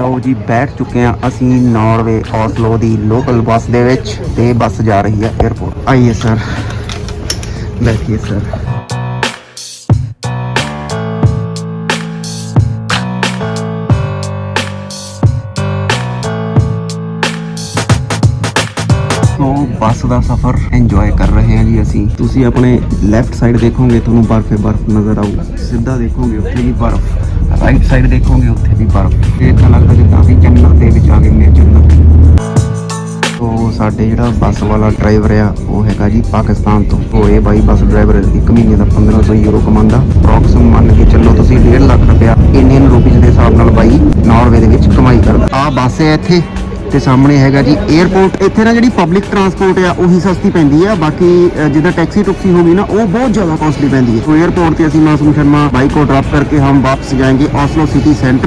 ਲਓ ਜੀ, ਬੈਠ ਚੁੱਕੇ ਆ ਅਸੀਂ ਨਾਰਵੇ ਔਸਲੋ ਦੀ ਲੋਕਲ ਬੱਸ ਦੇ ਵਿੱਚ ਤੇ ਬੱਸ ਜਾ ਰਹੀ ਹੈ 에어ਪੋਰਟ ਆਈਏ ਸਰ ਬੈਠੀਏ ਸਰ ਬੱਸ ਦਾ ਸਫ਼ਰ ਇੰਜੋਏ ਕਰ ਰਹੇ ਹਾਂ ਜੀ ਅਸੀਂ। ਤੁਸੀਂ ਆਪਣੇ ਲੈਫਟ ਸਾਈਡ ਦੇਖੋਗੇ, ਤੁਹਾਨੂੰ ਬਰਫ਼ ਬਰਫ਼ ਨਜ਼ਰ ਆਊ। ਸਿੱਧਾ ਦੇਖੋਗੇ, ਉੱਥੇ ਵੀ ਬਰਫ਼। ਰਾਈਟ ਸਾਈਡ ਦੇਖੋਗੇ ਉੱਥੇ ਵੀ ਬਰਫ਼ ਇਹ ਤਾਂ ਲੱਗਦਾ ਜਿੱਦਾਂ ਅਸੀਂ ਜੰਨਤ ਦੇ ਵਿੱਚ ਆ ਗਏ ਨੇ ਜੰਨਤ ਸੋ ਸਾਡੇ ਜਿਹੜਾ ਬੱਸ ਵਾਲਾ ਡਰਾਈਵਰ ਆ, ਉਹ ਹੈਗਾ ਜੀ ਪਾਕਿਸਤਾਨ ਤੋਂ। ਉਹ ਇਹ ਬਾਈ ਬੱਸ ਡਰਾਈਵਰ ਇੱਕ ਮਹੀਨੇ ਦਾ 1500 ਯੂਰੋ ਕਮਾਉਂਦਾ। ਅਪਰੋਕਸ ਮੰਨ ਕੇ ਚੱਲੋ ਤੁਸੀਂ 1.5 ਲੱਖ ਰੁਪਇਆ ਇੰਡੀਅਨ ਰੁਪੀਜ਼ ਦੇ ਹਿਸਾਬ ਨਾਲ ਬਾਈ ਨਾਰਵੇ ਦੇ ਵਿੱਚ ਕਮਾਈ ਕਰਦਾ। ਆ ਬੱਸ ਹੈ ਇੱਥੇ। ਤੇ ਸਾਹਮਣੇ ਹੈਗਾ ਜੀ 에어ਪੋਰਟ ਇੱਥੇ ਨਾ ਜਿਹੜੀ ਪਬਲਿਕ ਟਰਾਂਸਪੋਰਟ ਆ, ਉਹੀ ਸਸਤੀ ਪੈਂਦੀ ਆ। ਬਾਕੀ ਜਿੱਦਾਂ ਟੈਕਸੀ ਟੁਕਸੀ ਹੋ ਨਾ, ਉਹ ਬਹੁਤ ਜ਼ਿਆਦਾ ਕਾਸਟਲੀ ਪੈਂਦੀ ਹੈ ਸੋ 에어ਪੋਰਟ ਤੇ ਅਸੀਂ ਮਾਸੂਮ ਸ਼ਰਮਾ ਬਾਈਕ ਕੋ ਡ੍ਰੌਪ ਕਰਕੇ ਹਮ ਵਾਪਸ ਜਾਏਗੇ ਆਸਲੋ ਸਿਟੀ ਸੈਂਟਰ